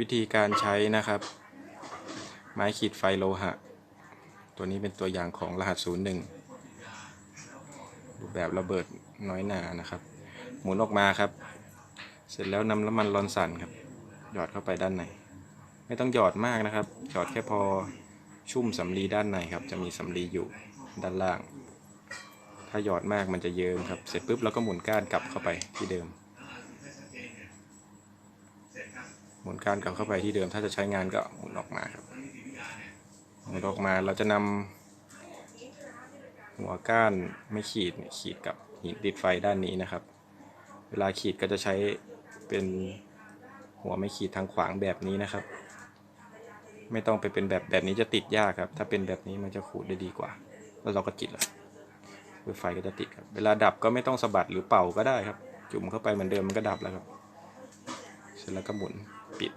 วิธีการใช้นะครับ ไม้ขีดไฟโลหะ ตัวนี้เป็นตัวอย่างของรหัส 01 รูปแบบระเบิดน้อยหนานะครับ หมุนออกมาครับ เสร็จแล้วนำน้ำมันลอนสันครับ หยอดเข้าไปด้านใน ไม่ต้องหยอดมากนะครับ หยอดแค่พอชุ่มสำลีด้านในครับ จะมีสำลีอยู่ด้านล่าง ถ้าหยอดมากมันจะเยิ้มครับ เสร็จปุ๊บเราก็หมุนก้านกลับเข้าไปที่เดิม หมุนกานกลับเข้าไปที่เดิม ถ้าจะใช้งานก็หมุนออกมาครับ หมุนออกมาเราจะนำหัวก้านไม่ขีดขีดกับหินติดไฟด้านนี้นะครับ เวลาขีดก็จะใช้เป็นหัวไม่ขีดทางขวางแบบนี้นะครับ ไม่ต้องไปเป็นแบบแบบนี้จะติดยากครับ ถ้าเป็นแบบนี้มันจะขูดได้ดีกว่า แล้วเราก็ติดแล้วไฟก็จะติดครับ เวลาดับก็ไม่ต้องสะบัดหรือเป่าก็ได้ครับ จุ่มเข้าไปเหมือนเดิมมันก็ดับแล้วครับ ร็จแล้วก็หมุนปิด